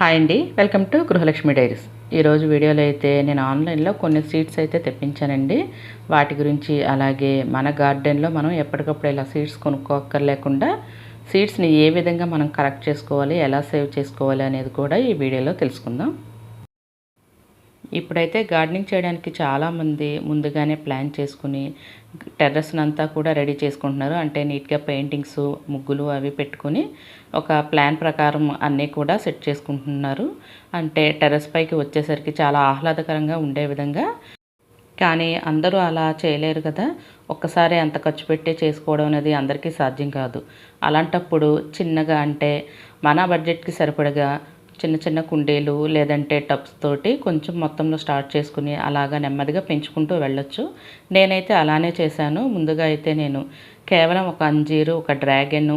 Hi అండి. Welcome to Gruhalakshmi diaries. ఈరోజు వీడియోలో అయితే నేను ఆన్లైన్లో కొన్ని సీడ్స్ అయితే తెప్పించానండి. వాటి గురించి అలాగే మన గార్డెన్లో మనం ఎప్పటికప్పుడు ఇలా సీడ్స్ కొనుక్కోక్కర్లేకుండా సీడ్స్ని ఏ విధంగా మనం కరెక్ట్ చేసుకోవాలి ఎలా సేవ్ చేసుకోవాలి అనేది కూడా ఈ వీడియోలో తెలుసుకుందాం. ఇప్పుడైతే గార్డెనింగ్ చేయడానికి చాలామంది ముందుగానే ప్లాన్ చేసుకుని టెర్రస్ని అంతా కూడా రెడీ చేసుకుంటున్నారు. అంటే నీట్గా పెయింటింగ్స్ ముగ్గులు అవి పెట్టుకొని ఒక ప్లాన్ ప్రకారం అన్నీ కూడా సెట్ చేసుకుంటున్నారు. అంటే టెర్రస్ పైకి వచ్చేసరికి చాలా ఆహ్లాదకరంగా ఉండే విధంగా. కానీ అందరూ అలా చేయలేరు కదా. ఒక్కసారి అంత ఖర్చు పెట్టి చేసుకోవడం అనేది అందరికీ సాధ్యం కాదు. అలాంటప్పుడు చిన్నగా అంటే మన బడ్జెట్కి సరిపడగా చిన్న చిన్న కుండీలు లేదంటే టబ్స్ తోటి కొంచెం మొత్తంలో స్టార్ట్ చేసుకుని అలాగా నెమ్మదిగా పెంచుకుంటూ వెళ్ళొచ్చు. నేనైతే అలానే చేశాను. ముందుగా అయితే నేను కేవలం ఒక అంజీరు ఒక డ్రాగన్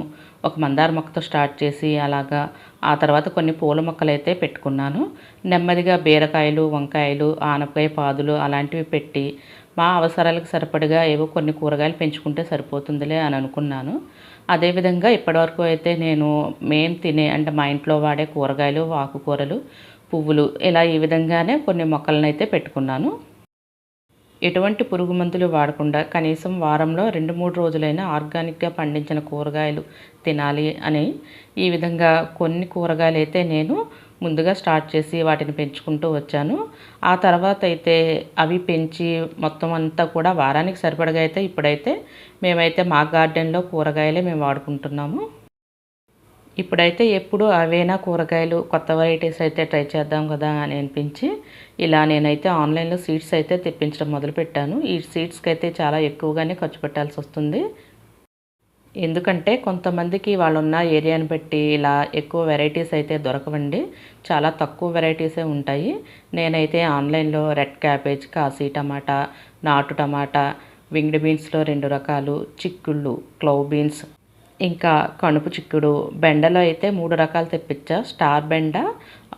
ఒక మందార మొక్కతో స్టార్ట్ చేసి అలాగా ఆ తర్వాత కొన్ని పూల మొక్కలు అయితే పెట్టుకున్నాను. నెమ్మదిగా బీరకాయలు వంకాయలు ఆనపకాయ పాదులు అలాంటివి పెట్టి మా అవసరాలకు సరిపడగా ఏవో కొన్ని కూరగాయలు పెంచుకుంటే సరిపోతుందిలే అని అనుకున్నాను. అదేవిధంగా ఇప్పటివరకు అయితే నేను మేము తినే అంటే మా ఇంట్లో వాడే కూరగాయలు ఆకుకూరలు పువ్వులు ఇలా ఈ విధంగానే కొన్ని మొక్కలను అయితే పెట్టుకున్నాను. ఎటువంటి పురుగు మందులు వాడకుండా కనీసం వారంలో రెండు మూడు రోజులైనా ఆర్గానిక్గా పండించిన కూరగాయలు తినాలి అని ఈ విధంగా కొన్ని కూరగాయలు అయితే నేను ముందుగా స్టార్ట్ చేసి వాటిని పెంచుకుంటూ వచ్చాను. ఆ తర్వాత అయితే అవి పెంచి మొత్తం అంతా కూడా వారానికి సరిపడగా అయితే ఇప్పుడైతే మేమైతే మా గార్డెన్లో కూరగాయలే మేము వాడుకుంటున్నాము. ఇప్పుడైతే ఎప్పుడు అవేనా కూరగాయలు కొత్త వెరైటీస్ అయితే ట్రై చేద్దాం కదా అని అనిపించి ఇలా నేనైతే ఆన్లైన్లో సీడ్స్ అయితే తెప్పించడం మొదలుపెట్టాను. ఈ సీడ్స్కి అయితే చాలా ఎక్కువగానే ఖర్చు పెట్టాల్సి వస్తుంది. ఎందుకంటే కొంతమందికి వాళ్ళు ఉన్న ఏరియాని బట్టి ఇలా ఎక్కువ వెరైటీస్ అయితే దొరకవండి. చాలా తక్కువ వెరైటీసే ఉంటాయి. నేనైతే ఆన్లైన్లో రెడ్ క్యాబేజ్ కాశీ టమాటా నాటు టమాటా వింగ్డ్ బీన్స్లో రెండు రకాలు చిక్కుళ్ళు క్లౌ బీన్స్ ఇంకా కణుపు చిక్కుడు బెండలో అయితే మూడు రకాలు తెప్పించా. స్టార్ బెండ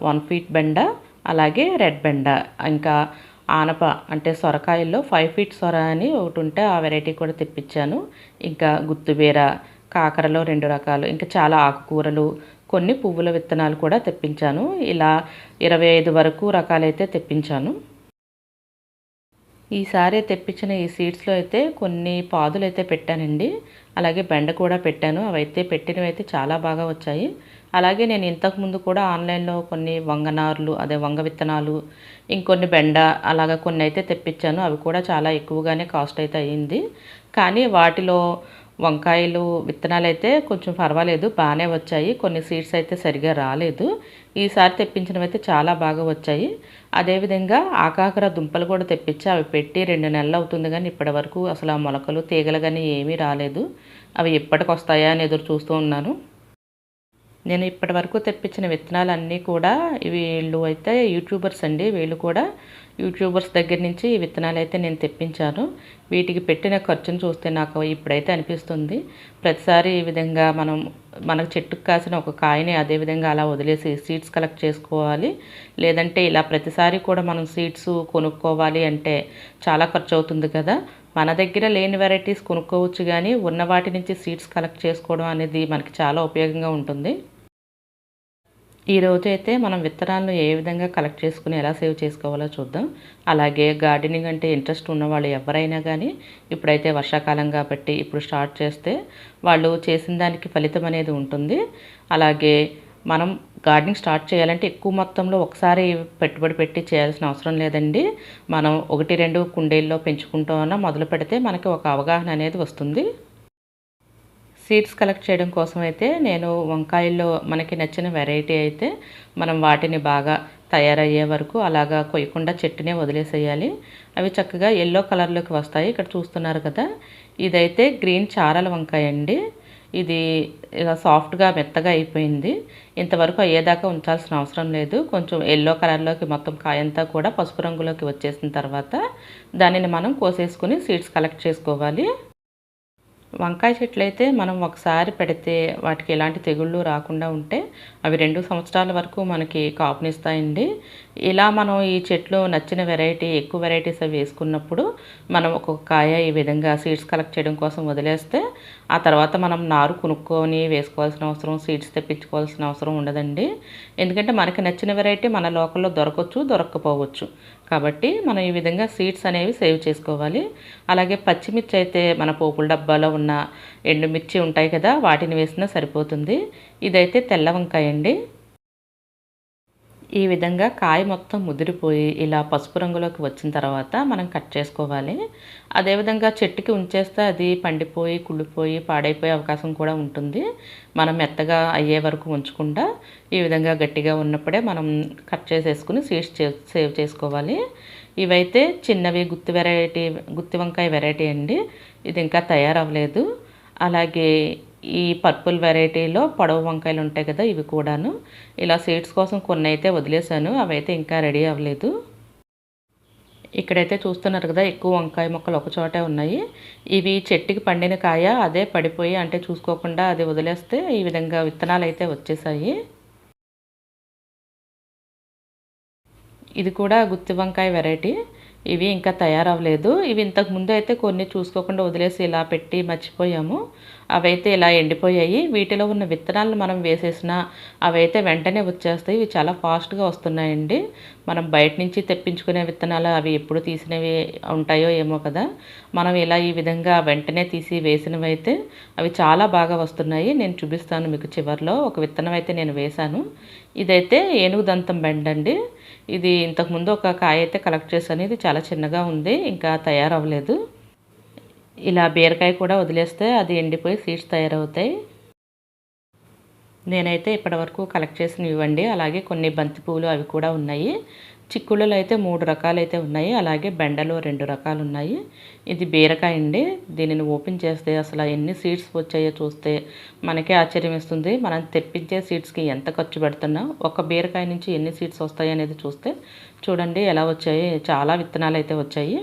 వన్ ఫీట్ బెండ అలాగే రెడ్ బెండ. ఇంకా ఆనప అంటే సొరకాయల్లో ఫైవ్ ఫీట్ సొర అని ఒకటి ఉంటే ఆ వెరైటీ కూడా తెప్పించాను. ఇంకా గుత్తుబీర కాకరలో రెండు రకాలు ఇంకా చాలా ఆకుకూరలు కొన్ని పువ్వుల విత్తనాలు కూడా తెప్పించాను. ఇలా ఇరవై ఐదు వరకు రకాలైతే తెప్పించాను. ఈసారి తెప్పించిన ఈ సీడ్స్లో అయితే కొన్ని పాదులు అయితే పెట్టానండి. అలాగే బెండ కూడా పెట్టాను. అవైతే పెట్టినవి అయితే చాలా బాగా వచ్చాయి. అలాగే నేను ఇంతకుముందు కూడా ఆన్లైన్లో కొన్ని వంగనార్లు అదే వంగ విత్తనాలు ఇంకొన్ని బెండ అలాగా కొన్ని అయితే తెప్పించాను. అవి కూడా చాలా ఎక్కువగానే కాస్ట్ అయితే అయ్యింది. కానీ వాటిలో వంకాయలు విత్తనాలు అయితే కొంచెం పర్వాలేదు బాగానే వచ్చాయి. కొన్ని సీడ్స్ అయితే సరిగా రాలేదు. ఈసారి తెప్పించినవి అయితే చాలా బాగా వచ్చాయి. అదేవిధంగా ఆకాకర దుంపలు కూడా తెప్పించి అవి పెట్టి రెండు నెలలు అవుతుంది కానీ ఇప్పటి వరకు అసలు ఆ మొలకలు తీగలు కానీ ఏమీ రాలేదు. అవి ఎప్పటికి వస్తాయా అని ఎదురు చూస్తూ ఉన్నాను. నేను ఇప్పటి వరకు తెప్పించిన విత్తనాలు అన్నీ కూడా వీళ్ళు అయితే యూట్యూబర్స్ అండి. వీళ్ళు కూడా యూట్యూబర్స్ దగ్గర నుంచి ఈ విత్తనాలు అయితే నేను తెప్పించాను. వీటికి పెట్టిన ఖర్చును చూస్తే నాకు ఇప్పుడైతే అనిపిస్తుంది. ప్రతిసారి ఈ విధంగా మనం మనకు చెట్టుకు కాసిన ఒక కాయని అదే విధంగా అలా వదిలేసి సీడ్స్ కలెక్ట్ చేసుకోవాలి. లేదంటే ఇలా ప్రతిసారి కూడా మనం సీడ్స్ కొనుక్కోవాలి అంటే చాలా ఖర్చు అవుతుంది కదా. మన దగ్గర లేని వెరైటీస్ కొనుక్కోవచ్చు కానీ ఉన్న వాటి నుంచి సీడ్స్ కలెక్ట్ చేసుకోవడం అనేది మనకి చాలా ఉపయోగంగా ఉంటుంది. ఈ అయితే మనం విత్తనాలను ఏ విధంగా కలెక్ట్ చేసుకుని ఎలా సేవ్ చేసుకోవాలో చూద్దాం. అలాగే గార్డెనింగ్ అంటే ఇంట్రెస్ట్ ఉన్న వాళ్ళు ఎవరైనా కానీ ఇప్పుడైతే వర్షాకాలం కాబట్టి ఇప్పుడు స్టార్ట్ చేస్తే వాళ్ళు చేసిన దానికి ఫలితం అనేది ఉంటుంది. అలాగే మనం గార్డెనింగ్ స్టార్ట్ చేయాలంటే ఎక్కువ మొత్తంలో ఒకసారి పెట్టుబడి పెట్టి చేయాల్సిన అవసరం లేదండి. మనం ఒకటి రెండు కుండీల్లో పెంచుకుంటామన్నా మొదలు పెడితే మనకి ఒక అవగాహన అనేది వస్తుంది. సీడ్స్ కలెక్ట్ చేయడం కోసం అయితే నేను వంకాయల్లో మనకి నచ్చిన వెరైటీ అయితే మనం వాటిని బాగా తయారయ్యే వరకు అలాగా కొయ్యకుండా చెట్టునే వదిలేసేయాలి. అవి చక్కగా ఎల్లో కలర్లోకి వస్తాయి. ఇక్కడ చూస్తున్నారు కదా. ఇదైతే గ్రీన్ చారల వంకాయ అండి. ఇది ఇలా సాఫ్ట్గా మెత్తగా అయిపోయింది. ఇంతవరకు అయ్యేదాకా ఉంచాల్సిన అవసరం లేదు. కొంచెం ఎల్లో కలర్లోకి మొత్తం కాయంతా కూడా పసుపు రంగులోకి వచ్చేసిన తర్వాత దానిని మనం కోసేసుకుని సీడ్స్ కలెక్ట్ చేసుకోవాలి. వంకాయ చెట్లు అయితే మనం ఒకసారి పెడితే వాటికి ఎలాంటి తెగుళ్ళు రాకుండా ఉంటే అవి రెండు సంవత్సరాల వరకు మనకి కాపునిస్తాయండి. ఇలా మనం ఈ చెట్లు నచ్చిన వెరైటీ ఎక్కువ వెరైటీస్ అవి వేసుకున్నప్పుడు మనం ఒక్కొక్క కాయ ఈ విధంగా సీడ్స్ కలెక్ట్ చేయడం కోసం వదిలేస్తే ఆ తర్వాత మనం నారు కొనుక్కొని వేసుకోవాల్సిన అవసరం సీడ్స్ తెప్పించుకోవాల్సిన అవసరం ఉండదండి. ఎందుకంటే మనకి నచ్చిన వెరైటీ మన లోకల్లో దొరకవచ్చు దొరకకపోవచ్చు. కాబట్టి మనం ఈ విధంగా సీడ్స్ అనేవి సేవ్ చేసుకోవాలి. అలాగే పచ్చిమిర్చి అయితే మన పోపుల డబ్బాలో ఉన్న ఎండుమిర్చి ఉంటాయి కదా వాటిని వేసినా సరిపోతుంది. ఇదైతే తెల్ల వంకాయ అండి ఈ విధంగా కాయ మొత్తం ముదిరిపోయి ఇలా పసుపు రంగులోకి వచ్చిన తర్వాత మనం కట్ చేసుకోవాలి. అదేవిధంగా చెట్టుకి ఉంచేస్తే అది పండిపోయి కుళ్ళిపోయి పాడైపోయే అవకాశం కూడా ఉంటుంది. మనం మెత్తగా అయ్యే వరకు ఉంచకుండా ఈ విధంగా గట్టిగా ఉన్నప్పుడే మనం కట్ చేసేసుకుని సీడ్స్ సేవ్ చేసుకోవాలి. ఇవైతే చిన్నవి గుత్తి వెరైటీ గుత్తి వంకాయ వెరైటీ అండి. ఇది ఇంకా తయారవ్వలేదు. అలాగే ఈ పర్పుల్ వెరైటీలో పొడవు వంకాయలు ఉంటాయి కదా ఇవి కూడాను. ఇలా సీడ్స్ కోసం కొన్ని అయితే వదిలేశాను అవైతే ఇంకా రెడీ అవ్వలేదు. ఇక్కడైతే చూస్తున్నారు కదా ఎక్కువ వంకాయ మొక్కలు ఒక చోటే ఉన్నాయి. ఇవి చెట్టుకి పండిన కాయ అదే పడిపోయి అంటే చూసుకోకుండా అది వదిలేస్తే ఈ విధంగా విత్తనాలు అయితే వచ్చేసాయి. ఇది కూడా గుత్తి వంకాయ వెరైటీ. ఇవి ఇంకా తయారవ్వలేదు. ఇవి ఇంతకు ముందు అయితే కొన్ని చూసుకోకుండా వదిలేసి ఇలా పెట్టి మర్చిపోయాము. అవైతే ఇలా ఎండిపోయాయి. వీటిలో ఉన్న విత్తనాలను మనం వేసేసినా అవైతే వెంటనే వచ్చేస్తాయి. ఇవి చాలా ఫాస్ట్గా వస్తున్నాయండి. మనం బయట నుంచి తెప్పించుకునే విత్తనాలు అవి ఎప్పుడు తీసినవి ఉంటాయో ఏమో కదా. మనం ఇలా ఈ విధంగా వెంటనే తీసి వేసినవి అయితే అవి చాలా బాగా వస్తున్నాయి. నేను చూపిస్తాను మీకు చివరిలో. ఒక విత్తనం అయితే నేను వేశాను. ఇదైతే ఏనుగు దంతం బెండ్ అండి ఇది ఇంతకుముందు ఒక కాయ అయితే కలెక్ట్ చేశాను ఇది చాలా చిన్నగా ఉంది ఇంకా తయారవ్వలేదు. ఇలా బీరకాయ కూడా వదిలేస్తే అది ఎండిపోయి సీడ్స్ తయారవుతాయి. నేనైతే ఇప్పటివరకు కలెక్ట్ చేసినవి ఇవ్వండి. అలాగే కొన్ని బంతి పువ్వులు అవి కూడా ఉన్నాయి. చిక్కుళ్ళలో అయితే మూడు రకాలు అయితే ఉన్నాయి. అలాగే బెండలు రెండు రకాలు ఉన్నాయి ఇది బీరకాయ అండి. దీనిని ఓపెన్ చేస్తే అసలు ఎన్ని సీడ్స్ వచ్చాయో చూస్తే మనకే ఆశ్చర్యం ఇస్తుంది మనం తెప్పించే సీడ్స్కి ఎంత ఖర్చు పెడుతున్నా ఒక బీరకాయ నుంచి ఎన్ని సీడ్స్ వస్తాయి అనేది చూస్తే చూడండి ఎలా వచ్చాయి. చాలా విత్తనాలు అయితే వచ్చాయి.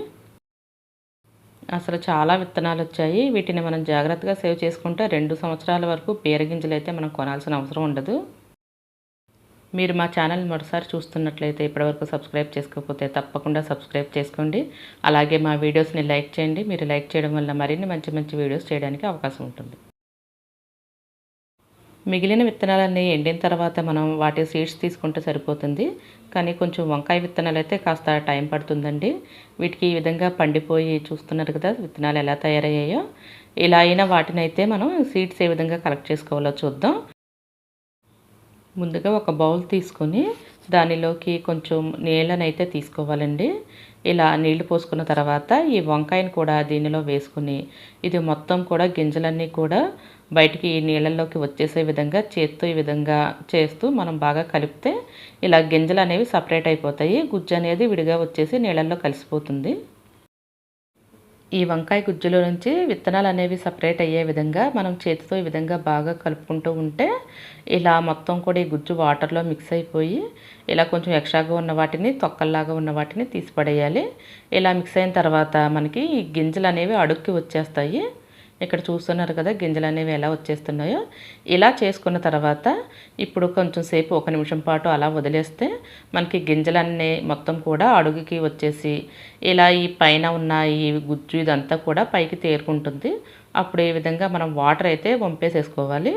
అసలు చాలా విత్తనాలు వచ్చాయి. వీటిని మనం జాగ్రత్తగా సేవ్ చేసుకుంటే రెండు సంవత్సరాల వరకు బీరగింజలు అయితే మనం కొనాల్సిన అవసరం ఉండదు. మీరు మా ఛానల్ మరోసారి చూస్తున్నట్లయితే ఇప్పటివరకు సబ్స్క్రైబ్ చేసుకోకపోతే తప్పకుండా సబ్స్క్రైబ్ చేసుకోండి. అలాగే మా వీడియోస్ని లైక్ చేయండి. మీరు లైక్ చేయడం వల్ల మరిన్ని మంచి మంచి వీడియోస్ చేయడానికి అవకాశం ఉంటుంది. మిగిలిన విత్తనాలన్నీ ఎండిన తర్వాత మనం వాటి సీడ్స్ తీసుకుంటే సరిపోతుంది. కానీ కొంచెం వంకాయ విత్తనాలు అయితే కాస్త టైం పడుతుందండి. వీటికి ఈ విధంగా పండిపోయి చూస్తున్నారు కదా విత్తనాలు ఎలా తయారయ్యాయో. ఇలా అయినా వాటిని అయితే మనం సీడ్స్ ఏ విధంగా కలెక్ట్ చేసుకోవాలో చూద్దాం. ముందుగా ఒక బౌల్ తీసుకొని దానిలోకి కొంచెం నీళ్ళనైతే తీసుకోవాలండి. ఇలా నీళ్ళు పోసుకున్న తర్వాత ఈ వంకాయని కూడా దీనిలో వేసుకుని ఇది మొత్తం కూడా గింజలన్నీ కూడా బయటికి ఈ నీళ్ళల్లోకి వచ్చేసే విధంగా చేత్తో ఈ విధంగా చేస్తూ మనం బాగా కలిపితే ఇలా గింజలు అనేవి సపరేట్ అయిపోతాయి. గుజ్జు అనేది విడిగా వచ్చేసి నీళ్ళల్లో కలిసిపోతుంది. ఈ వంకాయ గుజ్జులో నుంచి విత్తనాలు అనేవి సపరేట్ అయ్యే విధంగా మనం చేతితో ఈ విధంగా బాగా కలుపుకుంటూ ఉంటే ఇలా మొత్తం కూడా ఈ గుజ్జు వాటర్లో మిక్స్ అయిపోయి ఇలా కొంచెం ఎక్స్ట్రాగా ఉన్న వాటిని తొక్కల్లాగా ఉన్న వాటిని తీసిపడేయాలి ఇలా మిక్స్ అయిన తర్వాత మనకి ఈ గింజలు అనేవి అడుక్కి వచ్చేస్తాయి. ఇక్కడ చూస్తున్నారు కదా గింజలు అనేవి ఎలా వచ్చేస్తున్నాయో. ఇలా చేసుకున్న తర్వాత ఇప్పుడు కొంచెం సేపు ఒక నిమిషం పాటు అలా వదిలేస్తే మనకి గింజలన్నీ మొత్తం కూడా అడుగుకి వచ్చేసి ఇలా ఈ పైన ఉన్న ఈ గుజ్జు ఇదంతా కూడా పైకి తేరుకుంటుంది. అప్పుడు ఈ విధంగా మనం వాటర్ అయితే వంపేసేసుకోవాలి.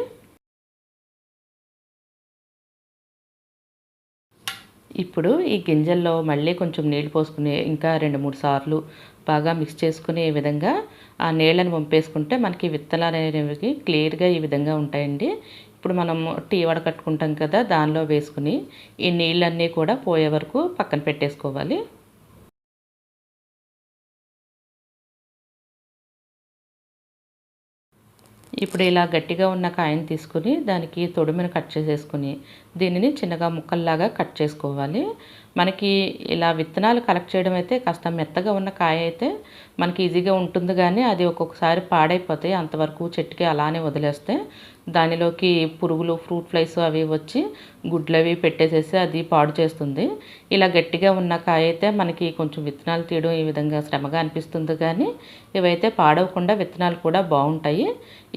ఇప్పుడు ఈ గింజల్లో మళ్ళీ కొంచెం నీళ్ళు పోసుకుని ఇంకా రెండు మూడు సార్లు బాగా మిక్స్ చేసుకునే విధంగా ఆ నీళ్ళని పంపేసుకుంటే మనకి విత్తనాలు అనేవి క్లియర్గా ఈ విధంగా ఉంటాయండి. ఇప్పుడు మనం టీ వడకట్టుకుంటాం కదా దానిలో వేసుకుని ఈ నీళ్ళన్నీ కూడా పోయే వరకు పక్కన పెట్టేసుకోవాలి. ఇప్పుడు ఇలా గట్టిగా ఉన్న కాయని తీసుకుని దానికి తొడుమిని కట్ చేసేసుకుని దీనిని చిన్నగా ముక్కల్లాగా కట్ చేసుకోవాలి. మనకి ఇలా విత్తనాలు కలెక్ట్ చేయడం అయితే కాస్త మెత్తగా ఉన్న కాయ అయితే మనకి ఈజీగా ఉంటుంది కానీ అది ఒక్కొక్కసారి పాడైపోతాయి. అంతవరకు చెట్టుకి అలానే వదిలేస్తే దానిలోకి పురుగులు ఫ్రూట్ ఫ్లైస్ అవి వచ్చి గుడ్లు అవి పెట్టేసేసి అది పాడు చేస్తుంది. ఇలా గట్టిగా ఉన్న కాయ అయితే మనకి కొంచెం విత్తనాలు తీయడం ఈ విధంగా శ్రమగా అనిపిస్తుంది కానీ ఇవైతే పాడవకుండా విత్తనాలు కూడా బాగుంటాయి.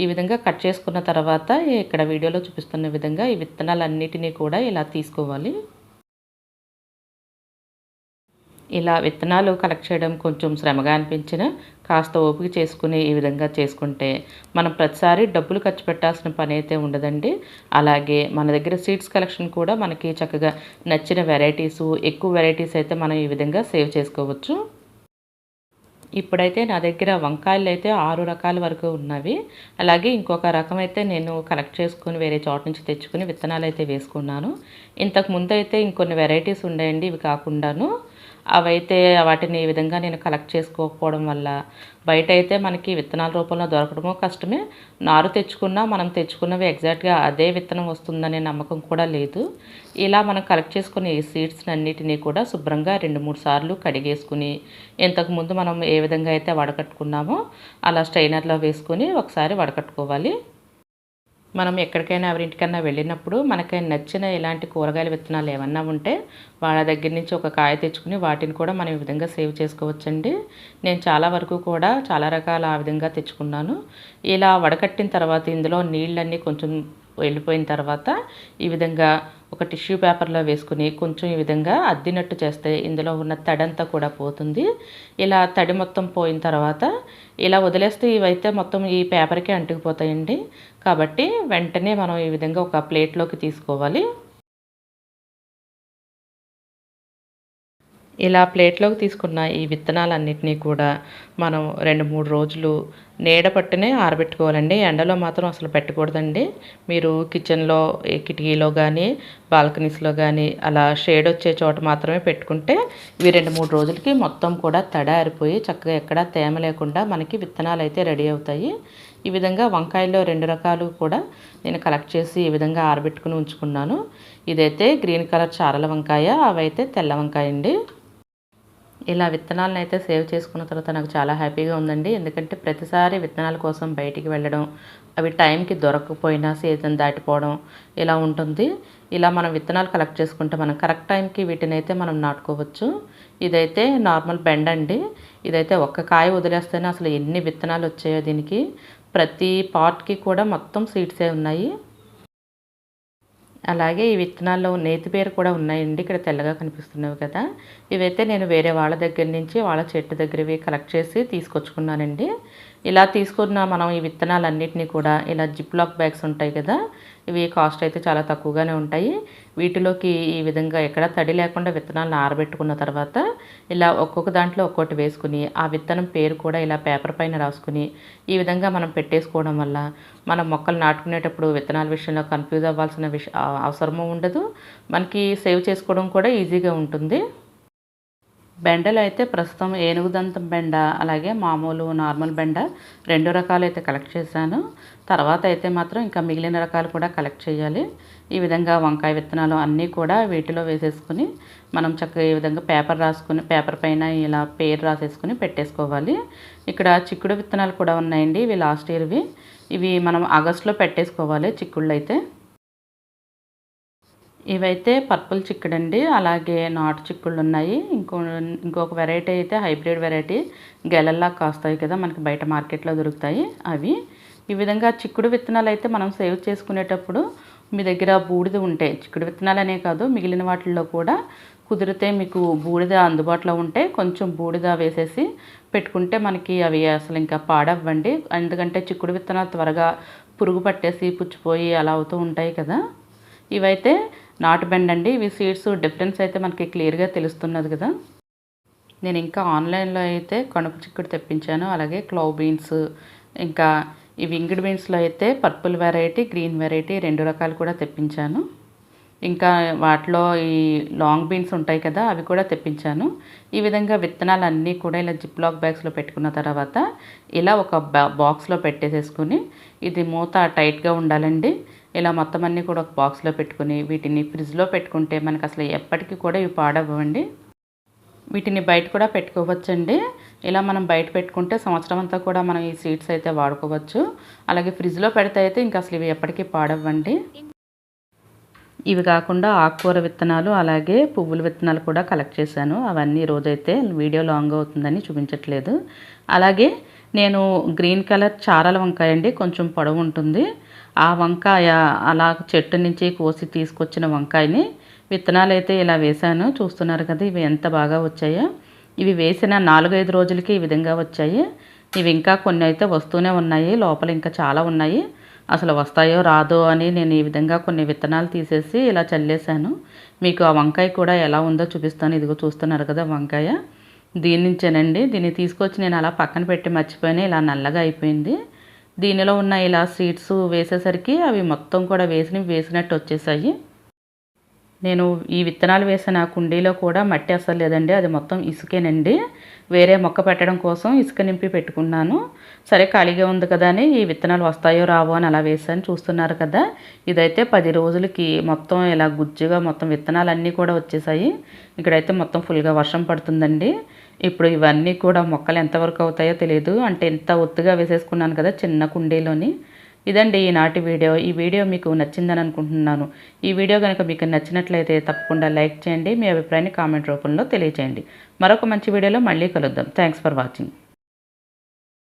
ఈ విధంగా కట్ చేసుకున్న తర్వాత ఇక్కడ వీడియోలో చూపిస్తున్న విధంగా ఈ విత్తనాలన్నిటినీ కూడా ఇలా తీసుకోవాలి. ఇలా విత్తనాలు కలెక్ట్ చేయడం కొంచెం శ్రమగా అనిపించిన కాస్త ఓపిక చేసుకుని ఈ విధంగా చేసుకుంటే మనం ప్రతిసారి డబ్బులు ఖర్చు పెట్టాల్సిన పని అయితే ఉండదండి. అలాగే మన దగ్గర సీడ్స్ కలెక్షన్ కూడా మనకి చక్కగా నచ్చిన వెరైటీసు ఎక్కువ వెరైటీస్ అయితే మనం ఈ విధంగా సేవ్ చేసుకోవచ్చు. ఇప్పుడైతే నా దగ్గర వంకాయలు అయితే ఆరు రకాల వరకు ఉన్నవి. అలాగే ఇంకొక రకం అయితే నేను కలెక్ట్ చేసుకుని వేరే చోట నుంచి తెచ్చుకుని విత్తనాలు అయితే వేసుకున్నాను. ఇంతకు ముందు అయితే ఇంకొన్ని వెరైటీస్ ఉండేయండి ఇవి కాకుండాను. అవైతే వాటిని ఈ విధంగా నేను కలెక్ట్ చేసుకోకపోవడం వల్ల బయట అయితే మనకి విత్తనాల రూపంలో దొరకడమో కష్టమే. నారు తెచ్చుకున్నా మనం తెచ్చుకున్నవి ఎగ్జాక్ట్గా అదే విత్తనం వస్తుందనే నమ్మకం కూడా లేదు. ఇలా మనం కలెక్ట్ చేసుకునే ఈ సీడ్స్ అన్నిటినీ కూడా శుభ్రంగా రెండు మూడు సార్లు కడిగేసుకుని ఇంతకుముందు మనం ఏ విధంగా అయితే వడకట్టుకున్నామో అలా స్ట్రైనర్లో వేసుకొని ఒకసారి వడకట్టుకోవాలి. మనం ఎక్కడికైనా ఎవరింటికన్నా వెళ్ళినప్పుడు మనకి నచ్చిన ఇలాంటి కూరగాయల విత్తనాలు ఏమన్నా ఉంటే వాళ్ళ దగ్గర నుంచి ఒక కాయ తెచ్చుకుని వాటిని కూడా మనం ఈ విధంగా సేవ్ చేసుకోవచ్చండి. నేను చాలా వరకు కూడా చాలా రకాల ఆ విధంగా తెచ్చుకున్నాను. ఇలా వడకట్టిన తర్వాత ఇందులో నీళ్ళన్నీ కొంచెం వెళ్ళిపోయిన తర్వాత ఈ విధంగా ఒక టిష్యూ పేపర్లో వేసుకుని కొంచెం ఈ విధంగా అద్దినట్టు చేస్తే ఇందులో ఉన్న తడంతా కూడా పోతుంది. ఇలా తడి మొత్తం పోయిన తర్వాత ఇలా వదిలేస్తే ఇవైతే మొత్తం ఈ పేపర్కే అంటుకుపోతాయండి. కాబట్టి వెంటనే మనం ఈ విధంగా ఒక ప్లేట్లోకి తీసుకోవాలి. ఇలా ప్లేట్లోకి తీసుకున్న ఈ విత్తనాలన్నింటినీ కూడా మనం రెండు మూడు రోజులు నీడ పట్టునే ఆరబెట్టుకోవాలండి. ఎండలో మాత్రం అసలు పెట్టకూడదండి. మీరు కిచెన్లో కిటికీలో కానీ బాల్కనీస్లో కానీ అలా షేడ్ వచ్చే చోట మాత్రమే పెట్టుకుంటే ఇవి రెండు మూడు రోజులకి మొత్తం కూడా తడ ఆరిపోయి చక్కగా ఎక్కడా తేమ లేకుండా మనకి విత్తనాలు అయితే రెడీ అవుతాయి. ఈ విధంగా వంకాయల్లో రెండు రకాలు కూడా నేను కలెక్ట్ చేసి ఈ విధంగా ఆరబెట్టుకుని ఉంచుకున్నాను. ఇదైతే గ్రీన్ కలర్ చారల వంకాయ అవైతే తెల్ల వంకాయ అండి ఇలా విత్తనాలను అయితే సేవ్ చేసుకున్న తర్వాత నాకు చాలా హ్యాపీగా ఉందండి. ఎందుకంటే ప్రతిసారి విత్తనాల కోసం బయటికి వెళ్ళడం అవి టైంకి దొరకకపోయినా సీజన్ దాటిపోవడం ఇలా ఉంటుంది. ఇలా మనం విత్తనాలు కలెక్ట్ చేసుకుంటే మనం కరెక్ట్ టైంకి వీటిని అయితే మనం నాటుకోవచ్చు. ఇదైతే నార్మల్ బెండ్ అండి. ఇదైతే ఒక్క కాయ వదిలేస్తేనే అసలు ఎన్ని విత్తనాలు వచ్చాయో దీనికి. ప్రతి పార్ట్కి కూడా మొత్తం సీడ్సే ఉన్నాయి. అలాగే ఈ విత్తనాల్లో నేతి పేరు కూడా ఉన్నాయండి. ఇక్కడ తెల్లగా కనిపిస్తున్నవి కదా. ఇవైతే నేను వేరే వాళ్ళ దగ్గర నుంచి వాళ్ళ చెట్టు దగ్గరవి కలెక్ట్ చేసి తీసుకొచ్చుకున్నానండి. ఇలా తీసుకున్న మనం ఈ విత్తనాలన్నింటినీ కూడా ఇలా జిప్ లాక్ బ్యాగ్స్ ఉంటాయి కదా ఇవి కాస్ట్ అయితే చాలా తక్కువగానే ఉంటాయి. వీటిలోకి ఈ విధంగా ఎక్కడ తడి లేకుండా విత్తనాలను ఆరబెట్టుకున్న తర్వాత ఇలా ఒక్కొక్క దాంట్లో ఒక్కొక్కటి వేసుకుని ఆ విత్తనం పేరు కూడా ఇలా పేపర్ పైన రాసుకుని ఈ విధంగా మనం పెట్టేసుకోవడం వల్ల మనం మొక్కలు నాటుకునేటప్పుడు విత్తనాల విషయంలో కన్ఫ్యూజ్ అవ్వాల్సిన విష అవసరము ఉండదు. మనకి సేవ్ చేసుకోవడం కూడా ఈజీగా ఉంటుంది. బెండలు అయితే ప్రస్తుతం ఏనుగుదంతం బెండ అలాగే మామూలు నార్మల్ బెండ రెండు రకాలు అయితే కలెక్ట్ చేశాను. తర్వాత అయితే మాత్రం ఇంకా మిగిలిన రకాలు కూడా కలెక్ట్ చేయాలి. ఈ విధంగా వంకాయ విత్తనాలు అన్నీ కూడా వీటిలో వేసేసుకుని మనం చక్కగా ఈ విధంగా పేపర్ రాసుకుని పేపర్ పైన ఇలా పేరు రాసేసుకుని పెట్టేసుకోవాలి. ఇక్కడ చిక్కుడు విత్తనాలు కూడా ఉన్నాయండి ఇవి లాస్ట్ ఇయర్వి. ఇవి మనం ఆగస్టులో పెట్టేసుకోవాలి చిక్కుళ్ళు అయితే ఇవైతే పర్పుల్ చిక్కుడు అండి అలాగే నాటు చిక్కుళ్ళు ఉన్నాయి ఇంకో ఇంకొక వెరైటీ అయితే హైబ్రిడ్ వెరైటీ గెలల్లా కాస్తాయి కదా మనకి బయట మార్కెట్లో దొరుకుతాయి అవి. ఈ విధంగా చిక్కుడు విత్తనాలు అయితే మనం సేవ్ చేసుకునేటప్పుడు మీ దగ్గర బూడిద ఉంటే చిక్కుడు విత్తనాలనే కాదు మిగిలిన వాటిల్లో కూడా కుదిరితే మీకు బూడిద అందుబాటులో ఉంటే కొంచెం బూడిద వేసేసి పెట్టుకుంటే మనకి అవి అసలు ఇంకా పాడవ్వండి. ఎందుకంటే చిక్కుడు విత్తనాలు త్వరగా పురుగు పట్టేసి పుచ్చిపోయి అలా అవుతూ ఉంటాయి కదా. ఇవైతే నాటు బెండ్ అండి. ఇవి సీడ్స్ డిఫరెన్స్ అయితే మనకి క్లియర్గా తెలుస్తున్నది కదా. నేను ఇంకా ఆన్లైన్లో అయితే కణుపు చిక్కుడు తెప్పించాను. అలాగే క్లౌ బీన్స్ ఇంకా ఈ వింగిడ్ బీన్స్లో అయితే పర్పుల్ వెరైటీ గ్రీన్ వెరైటీ రెండు రకాలు కూడా తెప్పించాను. ఇంకా వాటిలో ఈ లాంగ్ బీన్స్ ఉంటాయి కదా అవి కూడా తెప్పించాను. ఈ విధంగా విత్తనాలు అన్నీ కూడా ఇలా జిప్ లాక్ బ్యాగ్స్లో పెట్టుకున్న తర్వాత ఇలా ఒక బాక్స్లో పెట్టేసేసుకుని ఇది మూత టైట్గా ఉండాలండి. ఇలా మొత్తం అన్నీ కూడా ఒక బాక్స్లో పెట్టుకుని వీటిని ఫ్రిడ్జ్లో పెట్టుకుంటే మనకు అసలు ఎప్పటికీ కూడా ఇవి పాడవ్వండి. వీటిని బయట కూడా పెట్టుకోవచ్చండి. ఇలా మనం బయట పెట్టుకుంటే సంవత్సరం అంతా కూడా మనం ఈ సీడ్స్ అయితే వాడుకోవచ్చు. అలాగే ఫ్రిడ్జ్లో పెడితే అయితే ఇంకా అసలు ఇవి ఎప్పటికీ పాడవ్వండి. ఇవి కాకుండా ఆకుకూర విత్తనాలు అలాగే పువ్వుల విత్తనాలు కూడా కలెక్ట్ చేశాను. అవన్నీ రోజైతే వీడియో లాంగ్ అవుతుందని చూపించట్లేదు. అలాగే నేను గ్రీన్ కలర్ చారల వంకాయ అండి కొంచెం పొడవు ఉంటుంది. ఆ వంకాయ అలా చెట్టు నుంచి కోసి తీసుకొచ్చిన వంకాయని విత్తనాలు అయితే ఇలా వేశాను. చూస్తున్నారు కదా ఇవి ఎంత బాగా వచ్చాయో. ఇవి వేసిన నాలుగైదు రోజులకి ఈ విధంగా వచ్చాయి. ఇవి ఇంకా కొన్ని అయితే వస్తూనే ఉన్నాయి. లోపల ఇంకా చాలా ఉన్నాయి. అసలు వస్తాయో రాదో అని నేను ఈ విధంగా కొన్ని విత్తనాలు తీసేసి ఇలా చల్లేశాను. మీకు ఆ వంకాయ కూడా ఎలా ఉందో చూపిస్తాను. ఇదిగో చూస్తున్నారు కదా వంకాయ. దీని నుంచేనండి. దీన్ని తీసుకొచ్చి నేను అలా పక్కన పెట్టి మర్చిపోయినా. ఇలా నల్లగా అయిపోయింది. దీనిలో ఉన్న ఇలా సీడ్స్ వేసేసరికి అవి మొత్తం కూడా వేసినవి వేసినట్టు వచ్చేసాయి. నేను ఈ విత్తనాలు వేసిన కుండీలో కూడా మట్టి అసలు లేదండి. అది మొత్తం ఇసుకేనండి. వేరే మొక్క పెట్టడం కోసం ఇసుక నింపి పెట్టుకున్నాను. సరే ఖాళీగా ఉంది కదా అని ఈ విత్తనాలు వస్తాయో రావో అని అలా వేసాను చూస్తున్నారు కదా ఇదైతే పది రోజులకి మొత్తం ఇలా గుజ్జుగా మొత్తం విత్తనాలు అన్నీ కూడా వచ్చేసాయి. ఇక్కడైతే మొత్తం ఫుల్గా వర్షం పడుతుందండి. ఇప్పుడు ఇవన్నీ కూడా మొక్కలు ఎంతవరకు అవుతాయో తెలియదు అంటే ఎంత ఒత్తుగా వేసేసుకున్నాను కదా చిన్న కుండీలోని. ఇదండి ఈనాటి వీడియో. ఈ వీడియో మీకు నచ్చిందని అనుకుంటున్నాను. ఈ వీడియో కనుక మీకు నచ్చినట్లయితే తప్పకుండా లైక్ చేయండి. మీ అభిప్రాయాన్ని కామెంట్ రూపంలో తెలియచేయండి. మరొక మంచి వీడియోలో మళ్ళీ కలుద్దాం. Thanks for watching.